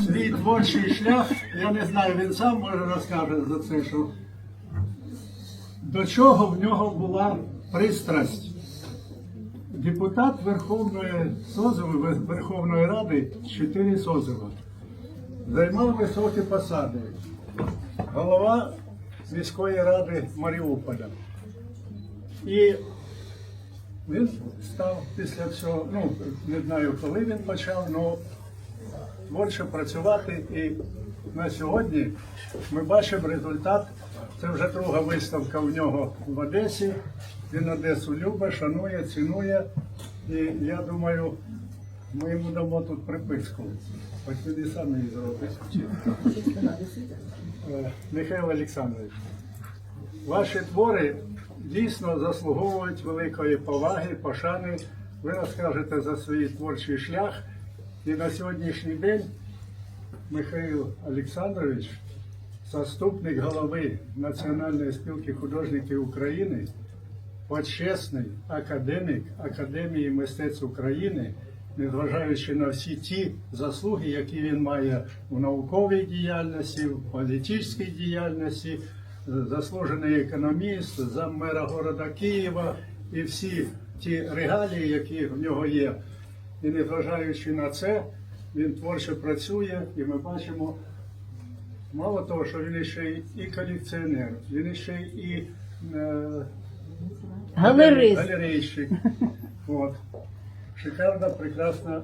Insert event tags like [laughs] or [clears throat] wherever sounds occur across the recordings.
свій творчий шлях, я не знаю, він сам може розкаже за це, що до чого в нього була пристрасть. Депутат Верховної Созиви, Верховної Ради, чотири Созива, займав високі посади. Голова міської ради Маріуполя. І він став після цього, ну не знаю, коли він почав, але творчо працювати. І на сьогодні ми бачимо результат. Це вже друга виставка в нього в Одесі. Він Одесу любить, шанує, цінує. І я думаю, ми йому дамо тут приписку. Хоч він і сам її зробить. Е, Михайло Олександрович, ваші твори дійсно заслуговують великої поваги, пошани. Ви розкажете за свій творчий шлях. І на сьогоднішній день Михайло Олександрович, заступник голови Національної спілки художників України, почесний академік Академії мистецтв України, незважаючи на всі ті заслуги, які він має у науковій діяльності, в політичній діяльності, заслужений економіст, заммера города Києва і всі ті регалії, які в нього є. І незважаючи на це, він творчо працює, і ми бачимо, мало того, що він ще і колекціонер, він ще і е, Галерист. галерейщик. От. Шикарна, прекрасна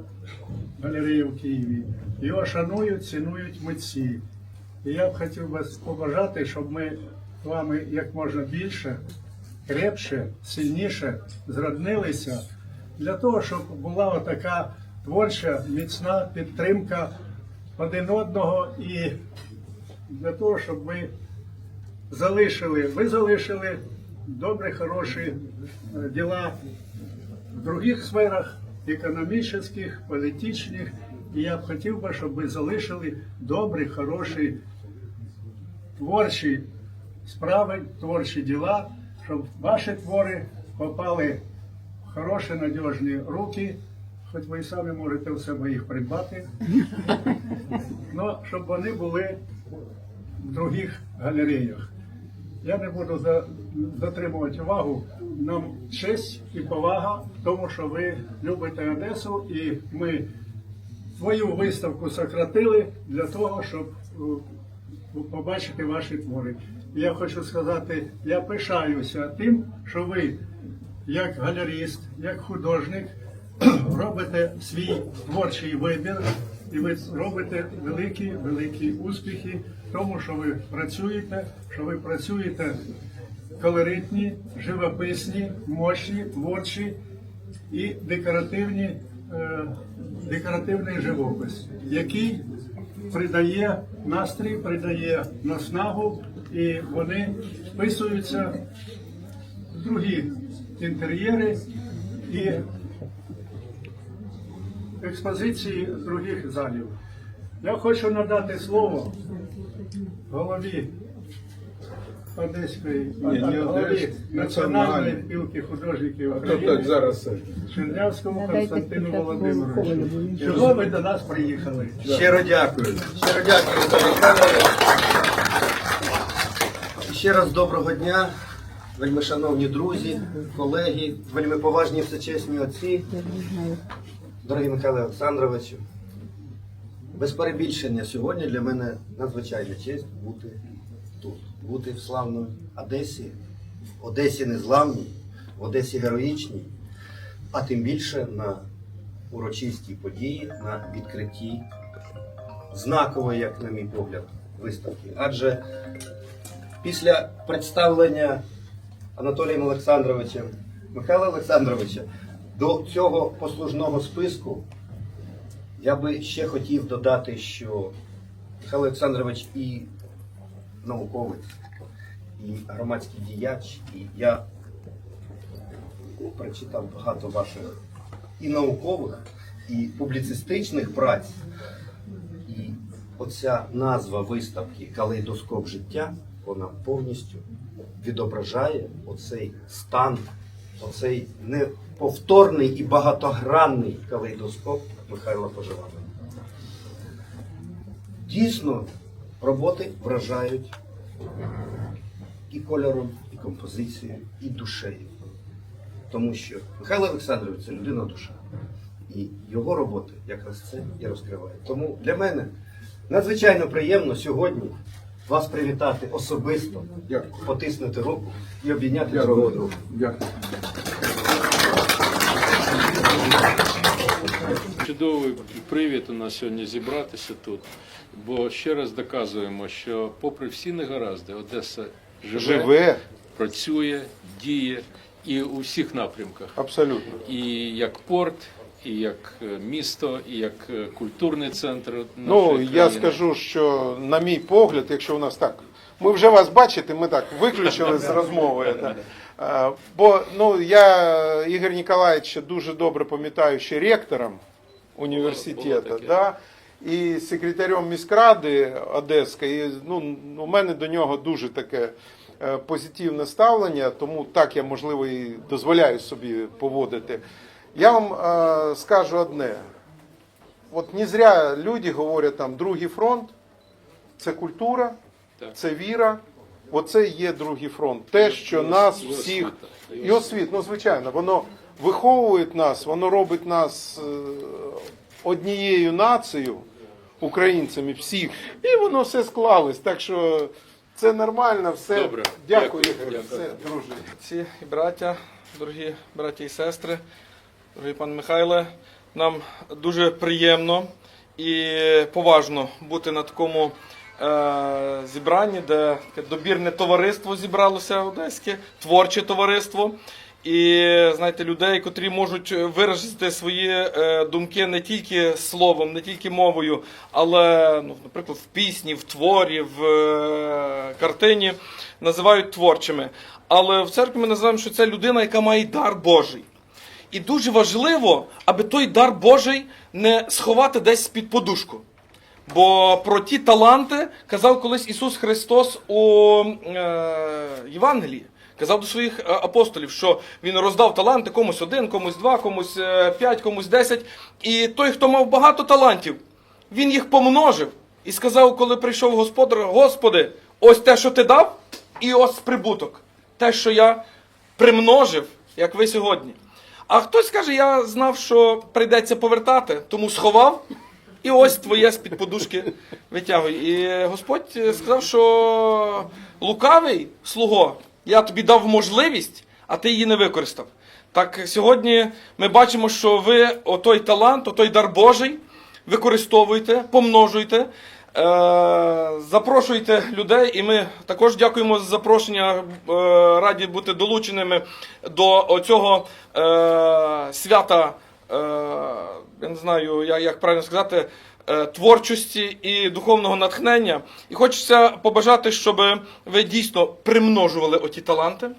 галерея в Києві. Його шанують, цінують митці. І я б хотів вас побажати, щоб ми з вами як можна більше, крепше, сильніше зроднилися для того, щоб була така творча, міцна підтримка один одного і для того, щоб ми залишили, ви залишили добрі, хороші е, діла в других сферах, економічних, політичних. І я б хотів би, щоб ви залишили добрі, хороші творчі справи, творчі діла, щоб ваші твори попали хороші, надіжні руки, хоч ви і самі можете в себе їх придбати, але [laughs] щоб вони були в других галереях. Я не буду за- затримувати увагу. Нам честь і повага в тому, що ви любите Одесу, і ми свою виставку сократили для того, щоб е, побачити ваші твори. Я хочу сказати, я пишаюся тим, що ви, як галеріст, як художник, [clears throat] робите свій творчий вибір, і ви робите великі, великі успіхи тому, що ви працюєте, що ви працюєте колоритні, живописні, мощні, творчі і декоративні, е, декоративний живопис, який придає настрій, придає наснагу, і вони вписуються в другі інтер'єри і експозиції других залів. Я хочу надати слово голові Одеської Ні, не голові Одеської, Національної національної. спілки художників То так, України зараз це. Чернявському Константину Володимировичу. Чого ви до нас приїхали? Щиро дякую. Щиро дякую, Віталій Михайлович. Ще раз доброго дня, вельми шановні друзі, колеги, вельми поважні всечесні отці, дорогі Михайло Олександровичу. Без перебільшення сьогодні для мене надзвичайна честь бути тут, бути в славної Одесі, в Одесі незламній, в Одесі героїчній, а тим більше на урочистій події, на відкритті знакової, як на мій погляд, виставки. Адже після представлення Анатолієм Олександровичем Михайла Олександровича до цього послужного списку я би ще хотів додати, що Михайло Олександрович і науковець, і громадський діяч, і я прочитав багато ваших і наукових, і публіцистичних праць. І оця назва виставки Калейдоскоп життя вона повністю відображає оцей стан, оцей неповторний і багатогранний калейдоскоп Михайла Поживана. дійсно роботи вражають і кольором, і композицією, і душею. Тому що Михайло Олександрович це людина душа. І його роботи якраз це і розкриває. Тому для мене надзвичайно приємно сьогодні вас привітати особисто, Дякую. потиснути руку і обійняти дорогого друга. Дякую. Чудовий привід у нас сьогодні зібратися тут, бо ще раз доказуємо, що попри всі негаразди, Одеса живе, Живе, працює, діє і у всіх напрямках. абсолютно. І як порт, і як е, місто, і як е, культурний центр. Ну, я країни. скажу, що на мій погляд, якщо у нас так, ми вже вас бачите, ми так виключили з [laughs] розмови. Е, Бо ну, я Ігор Ніколаєвича дуже добре пам'ятаю ще ректором Було університету, да? і секретарем міськради Одеської. Ну, у мене до нього дуже таке позитивне ставлення, тому так я, можливо, і дозволяю собі поводити. Я вам е, скажу одне. От не зря люди говорять там другий фронт це культура, це віра. Оце є другий фронт. Те, що нас всіх і освіт, ну звичайно, воно виховує нас, воно робить нас е, однією нацією, українцями всіх, і воно все склалось. Так що це нормально, все. Добре. Дякую, Дякую. Ігор. Дякую. Все, друже. Отці і браття, дорогі браті і сестри, дорогий пан Михайле, нам дуже приємно і поважно бути на такому е, зібранні, де добірне товариство зібралося одеське, творче товариство. І знаєте, людей, котрі можуть виразити свої е, думки не тільки словом, не тільки мовою, але, ну, наприклад, в пісні, в творі, в е, картині називають творчими. Але в церкві ми називаємо, що це людина, яка має дар Божий. І дуже важливо, аби той дар Божий не сховати десь під подушку. Бо про ті таланти казав колись Ісус Христос у е, Євангелії. Казав до своїх е, апостолів, що він роздав таланти комусь один, комусь два, комусь е, п'ять, комусь десять. І той, хто мав багато талантів, він їх помножив і сказав, коли прийшов господар: Господи, ось те, що ти дав, і ось прибуток. Те, що я примножив, як ви сьогодні. А хтось каже, я знав, що прийдеться повертати, тому сховав. І ось твоє з-під подушки витягуй. І Господь сказав, що лукавий слуго, я тобі дав можливість, а ти її не використав. Так сьогодні ми бачимо, що ви отой талант, отой дар Божий використовуєте, помножуєте, е, запрошуйте людей, і ми також дякуємо за запрошення, е, раді бути долученими до цього е, свята е, я не знаю, як правильно сказати, е, творчості і духовного натхнення. І хочеться побажати, щоб ви дійсно примножували оті таланти.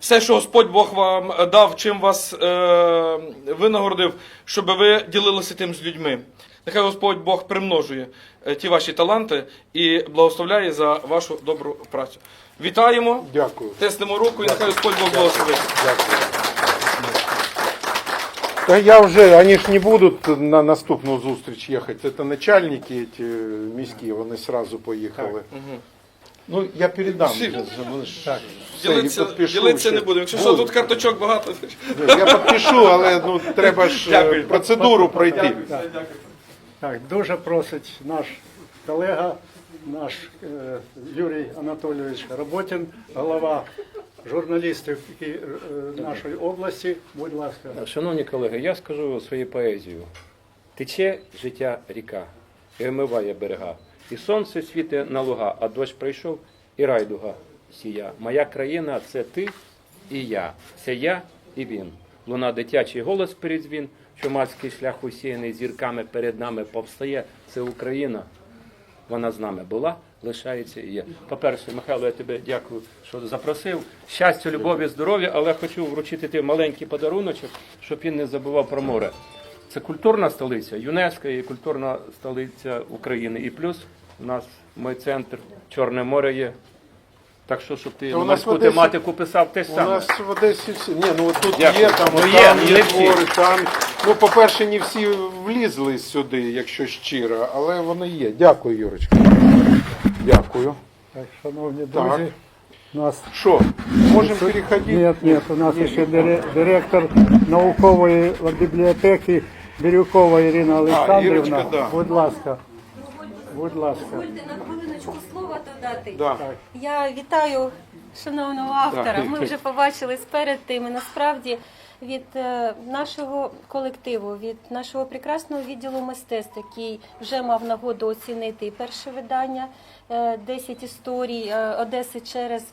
Все, що Господь Бог вам дав, чим вас е, винагородив, щоб ви ділилися тим з людьми. Нехай Господь Бог примножує е, ті ваші таланти і благословляє за вашу добру працю. Вітаємо, Дякую. тиснемо руку і нехай Господь Бог благословить. Та я вже, вони ж не будуть на наступну зустріч їхати. Це начальники ті міські, вони одразу поїхали. Ну, я передам. Всі. вже, вони ж- все, і Ділитися, підпишу ділитися ще. не будемо. Якщо що, Буду. тут карточок багато. Я підпишу, але ну, треба ж е, Дякую. процедуру пройти. Так, дуже просить наш колега, наш е, Юрій Анатолійович Роботін, голова журналістів е, нашої області. Будь ласка. Шановні колеги, я скажу свою поезію. Тече життя ріка і омиває берега. І сонце світе на луга, а дощ прийшов, і райдуга сія. Моя країна це ти і я. Це я і він. Луна дитячий голос передзвін, чумацький шлях усіяний зірками перед нами повстає. Це Україна. Вона з нами була, лишається і є. По-перше, Михайло, я тебе дякую, що запросив. Щастя, любові, здоров'я, але хочу вручити ти маленький подаруночок, щоб він не забував про море. Це культурна столиця ЮНЕСКО і культурна столиця України. І плюс у нас мій центр Чорне море є. Так що, щоб ти у на нас морську Одесі- тематику писав те ж У саме. нас в Одесі всі. Ні, ну от тут Дякую. є, там, Ну, є, там ну, є не всі. твори, там. Ну, по-перше, не всі влізли сюди, якщо щиро, але вони є. Дякую, Юрочка. Дякую. Так, шановні Так. друзі, у нас Що, можемо переходити? Нет, нет, у нас ще дире- директор наукової бібліотеки Бірюкова Ірина Олександрівна. Ірочка, да. Будь ласка. Будь ласка. Дозвольте на хвилиночку слова додати. Да. Я вітаю шановного автора. Ми вже [laughs] побачили перед тим. І насправді від е, нашого колективу, від нашого прекрасного відділу мистецтв, який вже мав нагоду оцінити і перше видання е, 10 історій е, Одеси через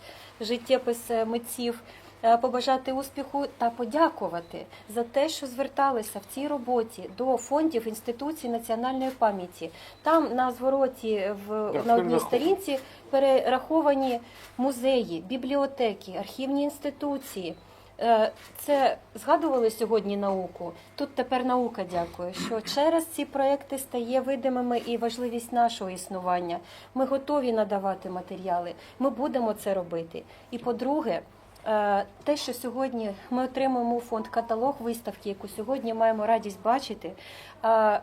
життєпис е, митців. Е, Побажати успіху та подякувати за те, що зверталися в цій роботі до фондів інституцій національної пам'яті. Там на звороті в на одній сторінці перераховані музеї, бібліотеки, архівні інституції. Е, Це згадували сьогодні науку. Тут тепер наука дякує, що через ці проекти стає видимими і важливість нашого існування. Ми готові надавати матеріали. Ми будемо це робити. І по-друге, те, що сьогодні ми отримуємо фонд каталог виставки, яку сьогодні маємо радість бачити, е,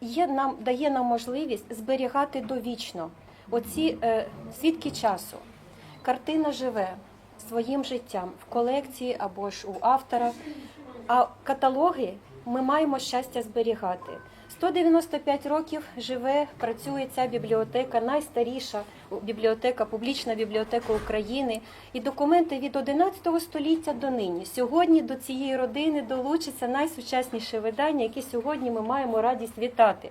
є нам дає нам можливість зберігати довічно оці е, свідки часу. Картина живе своїм життям в колекції або ж у автора. А каталоги ми маємо щастя зберігати. 195 років живе, працює ця бібліотека, найстаріша бібліотека, публічна бібліотека України. І документи від 11 століття до нині. Сьогодні до цієї родини долучиться найсучасніше видання, яке сьогодні ми маємо радість вітати.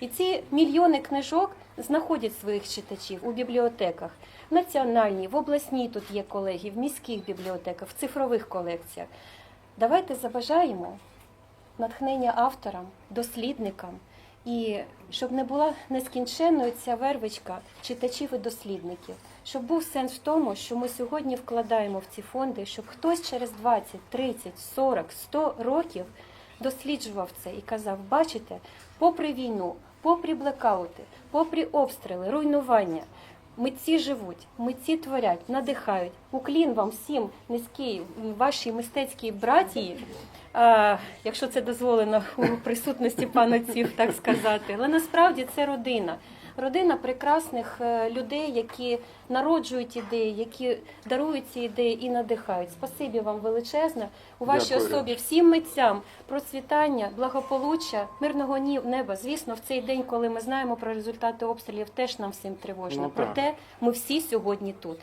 І ці мільйони книжок знаходять своїх читачів у бібліотеках. В національній, в обласній тут є колеги, в міських бібліотеках, в цифрових колекціях. Давайте забажаємо натхнення авторам, дослідникам, і щоб не була нескінченною ця вервичка читачів і дослідників, щоб був сенс в тому, що ми сьогодні вкладаємо в ці фонди, щоб хтось через 20, 30, 40, 100 років досліджував це і казав: бачите, попри війну, попри блекаути, попри обстріли, руйнування. Митці живуть, митці творять, надихають. Уклін вам всім низькій вашій мистецькій братії, а, якщо це дозволено у присутності панотців, так сказати. Але насправді це родина. Родина прекрасних е, людей, які народжують ідеї, які дарують ці ідеї і надихають. Спасибі вам величезне у вашій Дякую, особі, всім митцям, процвітання, благополуччя, мирного ні- неба. Звісно, в цей день, коли ми знаємо про результати обстрілів, теж нам всім тривожно. Ну. Проте ми всі сьогодні тут.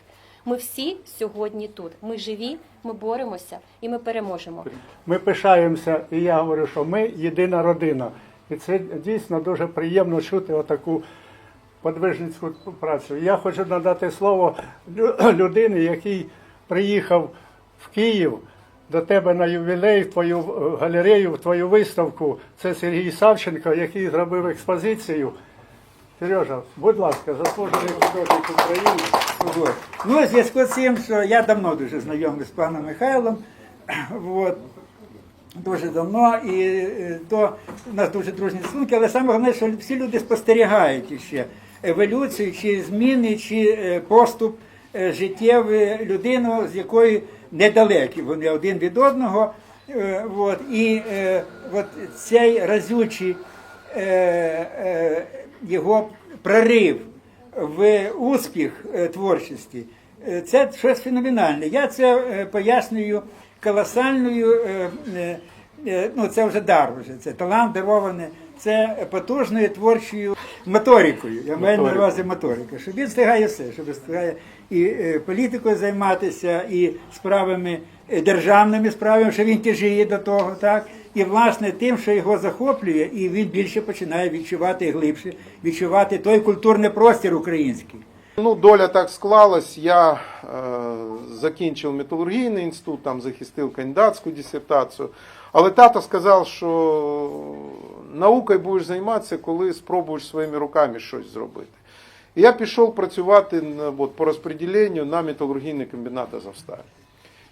Ми всі сьогодні тут. Ми живі, ми боремося і ми переможемо. Ми пишаємося, і я говорю, що ми єдина родина. І це дійсно дуже приємно чути отаку подвижницьку працю. Я хочу надати слово [clears throat] людині, який приїхав в Київ до тебе на ювілей, в твою е, галерею, в твою виставку. Це Сергій Савченко, який зробив експозицію. Сережа, будь ласка, заслужений художник України. Вот. Ну, в зв'язку з цим, що я давно дуже знайомий з паном Михайлом, [clears throat] вот. дуже давно, і е, то у нас дуже дружні стосунки, але саме головне, що всі люди спостерігають ще еволюцію, чи зміни, чи е, поступ е, життєвої людини, з якої недалекі вони один від одного. Е, Вот. І от цей разючий його прорив в успіх творчості, це щось феноменальне. Я це пояснюю колосальною, ну це вже дар, вже це талант дарований, це потужною творчою моторикою. Я маю на увазі моторика, що він встигає все, що він встигає і е, політикою займатися, і справами е, державними справами, що він тяжіє до того, так. І власне тим, що його захоплює, і він більше починає відчувати глибше, відчувати той культурний простір український. Ну, доля так склалась. Я е, закінчив металургійний інститут, там захистив кандидатську дисертацію. Але тато сказав, що наукою будеш займатися, коли спробуєш своїми руками щось зробити. І я пішов працювати от, по розподіленню на металургійний комбінат Азовсталь.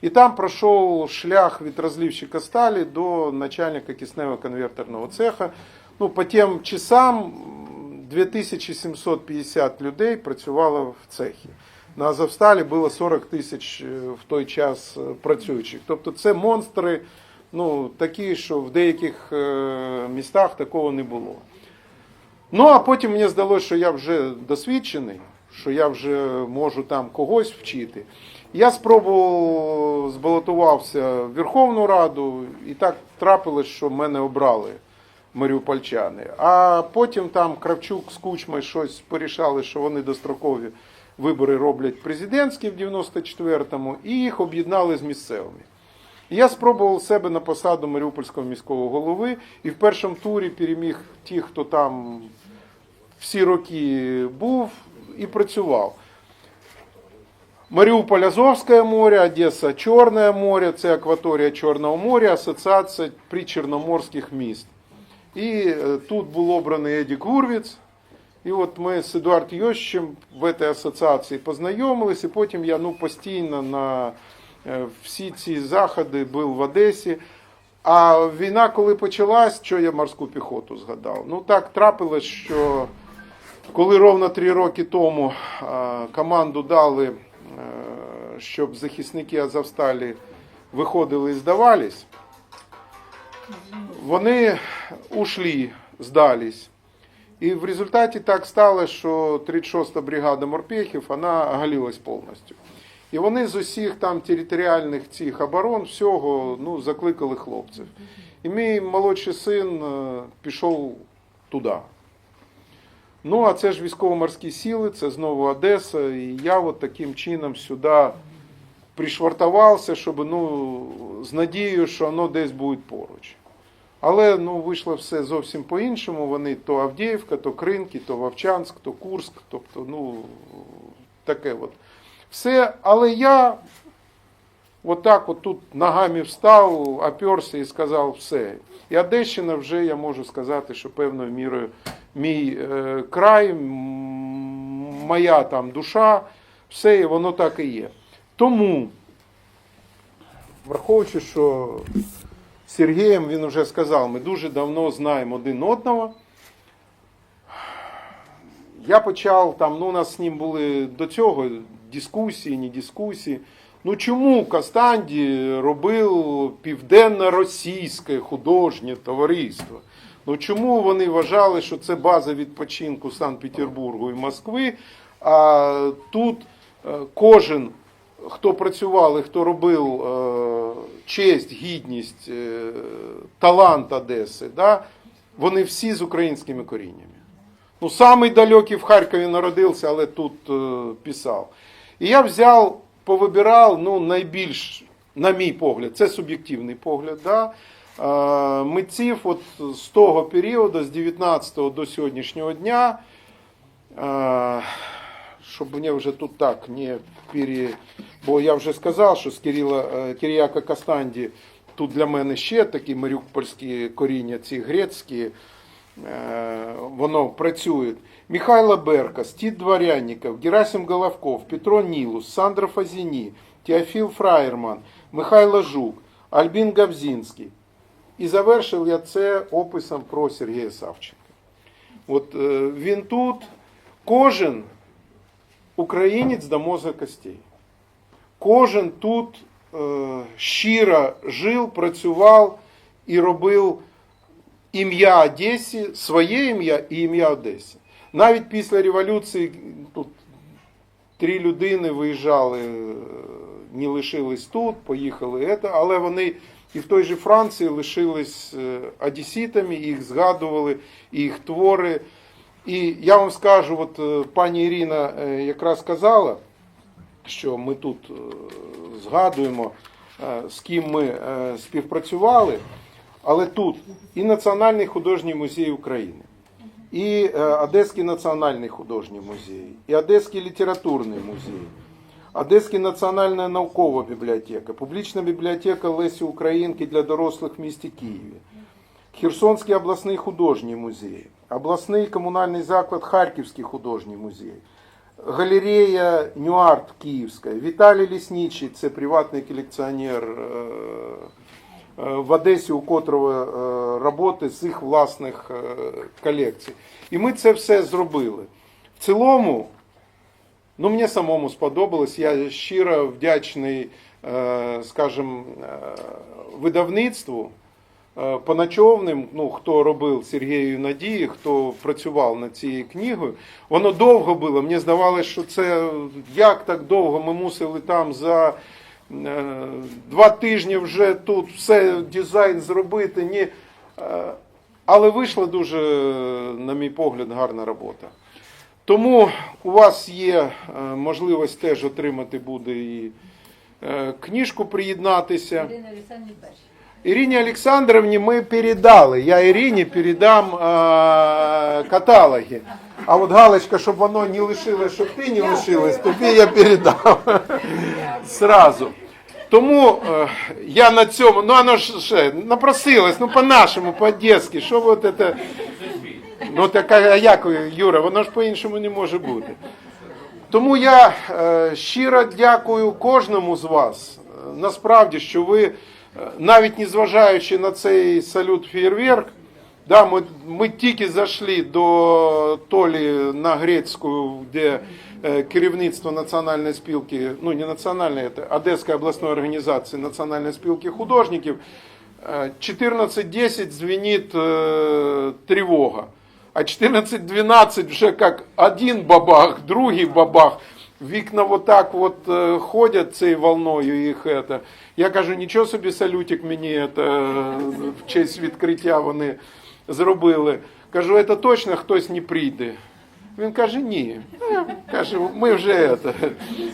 І там пройшов шлях від розливщика сталі до начальника кисневого конвертерного цеха. Ну, по тим часам 2750 людей працювало в цехі. на Азовсталі було 40 тисяч е, в той час е, працюючих. Тобто це монстри, ну такі, що в деяких е, містах такого не було. Ну а потім мені здалося, що я вже досвідчений, що я вже можу там когось вчити. Я спробував, збалотувався в Верховну Раду, і так трапилось, що мене обрали маріупольчани. А потім там Кравчук з Кучмою щось порішали, що вони дострокові вибори роблять президентські в 94-му, і їх об'єднали з місцевими. Я спробував себе на посаду Маріупольського міського голови і в першому турі переміг ті, хто там всі роки був і працював. Маріуполь Азовське море, Одеса Чорне море, це акваторія Чорного моря, асоціація причорноморських міст. І е, тут був обраний Еді Гурвіц. І от ми з Едуардом Йощем в цій асоціації познайомились, і потім я ну, постійно на всі ці заходи був в Одесі. А війна, коли почалась, що я морську піхоту згадав? Ну так трапилось, що коли ровно три роки тому е, команду дали, е, щоб захисники Азовсталі виходили і здавались, вони ушли, здались. І в результаті так стало, що 36-та бригада морпехів вона оголилась повністю. І вони з усіх там територіальних цих оборон всього ну, закликали хлопців. І мій молодший син е, пішов туди. Ну, а це ж військово-морські сили, це знову Одеса. І я от таким чином сюди пришвартувався, щоб ну, з надією, що воно десь буде поруч. Але ну, вийшло все зовсім по-іншому. Вони то Авдіївка, то Кринки, то Вовчанськ, то Курск. Тобто, ну, таке от. Все, але я отак от тут ногами встав, оперся і сказав все. І Одещина вже я можу сказати, що певною мірою мій е, край, моя там душа, все, і воно так і є. Тому, враховуючи, що Сергієм він вже сказав, ми дуже давно знаємо один одного. Я почав там, ну у нас з ним були до цього дискусії, не дискусії. Ну чому Кастанді робив південно-російське художнє товариство? Ну чому вони вважали, що це база відпочинку Санкт-Петербургу і Москви? А тут е, кожен, хто працював і хто робив е, честь, гідність, е, талант Одеси, да, вони всі з українськими коріннями. Ну, самий далекий в Харкові народився, але тут писав. І я взяв, повибирав, ну, найбільш, на мій погляд, це суб'єктивний погляд, да, митців от з того періоду, з 19 до сьогоднішнього дня, щоб мені вже тут так не пере... Бо я вже сказав, що з Кирила, е, Киріяка Кастанді тут для мене ще такі маріупольські коріння, ці грецькі, е, воно працює. Михайло Берка, Стит Дворянников, Герасим Головков, Петро Нилус, Сандра Фазіні, Теофіл Фраєрман, Михайло Жук, Альбін Габзінський. І завершив я це описом про Сергія Савченка. От е, він тут, кожен українець до мозга костей. Кожен тут е, щиро жив, працював і робив ім'я Одесі, своє ім'я і ім'я Одесі. Навіть після революції тут три людини виїжджали, не лишились тут, поїхали, але вони і в той же Франції лишились е, одеситами, їх згадували, і їх твори. І я вам скажу, от е, пані Ірина е, якраз сказала, що ми тут згадуємо, з ким ми співпрацювали, але тут і Національний художній музей України, і е, Одеський національний художній музей, і Одеський літературний музей, Одеська національна наукова бібліотека, публічна бібліотека Лесі Українки для дорослих в місті Києві. Херсонський обласний художній музей, обласний комунальний заклад Харківський художній музей, галерея Нюарт Київська, Віталій Лісничий, це приватний колекціонер е, в Одесі, у котрого е, роботи з їх власних е, колекцій. І ми це все зробили. В цілому Ну, мені самому сподобалось. Я щиро вдячний, е, скажімо, е, видавництву. е, Поночовним, ну хто робив Сергію Надії, хто працював над цією книгою, воно довго було. Мені здавалося, що це як так довго ми мусили там за е, два тижні вже тут все дизайн зробити. Ні. Е, Але вийшла дуже, на мій погляд, гарна робота. Тому у вас є е, можливість теж отримати буде і е, книжку приєднатися. Ірині Олександровні ми передали. Я Ірині передам е, каталоги. А от галочка, щоб воно не лишилось, щоб ти не лишилась, тобі я передав сразу. Тому е, я на цьому, ну воно ж ще напросилось, ну по-нашому, по-одеськи, що от це. Ну так а як, Юра, воно ж по-іншому не може бути. Тому я е, щиро дякую кожному з вас. Е, Насправді, що ви, е, навіть незважаючи на цей салют фєєрверк, да, ми, ми тільки зайшли до Толі на Грецьку, де керівництво Національної спілки, ну не національної, це Одеської обласної організації Національної спілки художників, е, 14.10 дзвенить е, тривога. А 14-12 вже як один бабах, другий бабах. Вікна вот так вот е, ходять цією волною їх. Это. Я кажу, нічого собі салютик мені это, в честь відкриття вони зробили. Кажу, це точно хтось не прийде. Він каже, ні. Каже, ми вже это,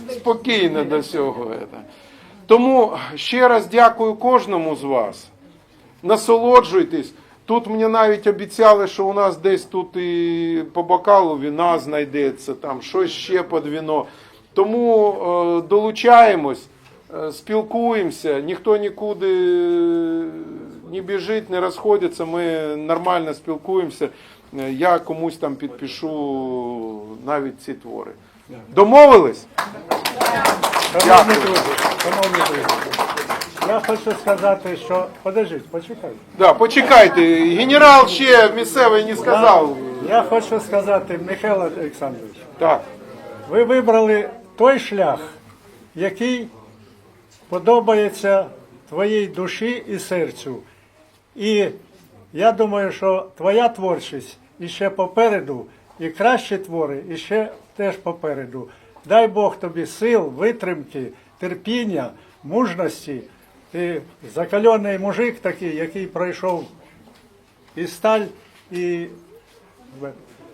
спокійно до всього. Это. Тому ще раз дякую кожному з вас насолоджуйтесь. Тут мені навіть обіцяли, що у нас десь тут і по бокалу віна знайдеться, там щось ще під віно. Тому е, долучаємось, е, спілкуємося, ніхто нікуди не біжить, не розходиться. Ми нормально спілкуємося. Я комусь там підпишу навіть ці твори. Домовились? Шановні друзі, шановні друзі, я хочу сказати, що подождіть, почекайте. Да, почекайте, генерал ще місцевий не сказав. Я хочу сказати, Михайло Олександрович, Так. ви вибрали той шлях, який подобається твоїй душі і серцю. І я думаю, що твоя творчість іще попереду, і кращі твори іще теж попереду. Дай Бог тобі сил, витримки, терпіння, мужності. Ти закалений мужик такий, який пройшов і сталь, і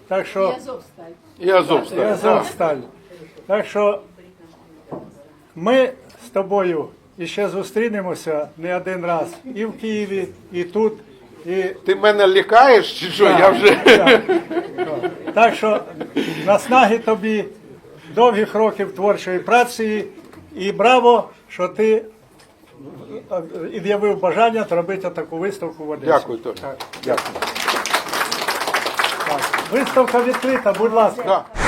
так що. І Азовсталь. Я Азовсталь. Так що ми з тобою іще зустрінемося не один раз і в Києві, і тут. І... Ти мене лякаєш чи що? Я вже. Так, так. так що наснаги тобі довгих років творчої праці і браво, що ти е, від'явив бажання зробити таку виставку в Одесі. Дякую, Толя. Так. Дякую. Так. Виставка відкрита, будь ласка. Да.